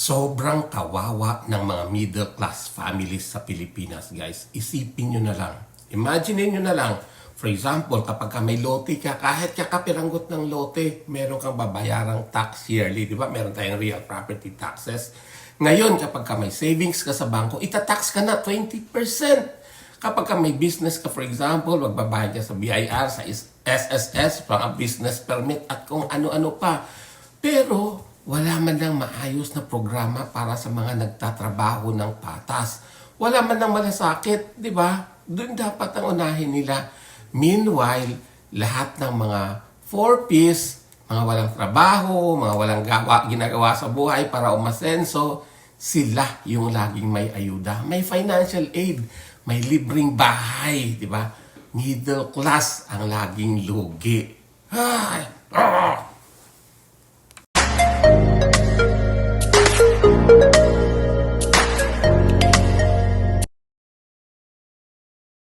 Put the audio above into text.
Sobrang kawawa ng mga middle class families sa Pilipinas, guys. Isipin nyo na lang. Imagine nyo na lang, for example, kapag ka may lote ka, kahit ka kapiranggot ng lote, meron kang babayarang tax yearly, di ba? Meron tayong real property taxes. Ngayon, kapag ka may savings ka sa bangko, itatax ka na 20%. Kapag ka may business ka, for example, magbabayad ka sa BIR, sa SSS, mga business permit, at kung ano-ano pa. Pero, wala man lang maayos na programa para sa mga nagtatrabaho ng patas. Wala man lang malasakit, di ba? Doon dapat ang unahin nila. Meanwhile, lahat ng mga four-piece, mga walang trabaho, mga walang gawa, ginagawa sa buhay para umasenso, sila yung laging may ayuda. May financial aid, may libreng bahay, di ba? Middle class ang laging lugi. Ay,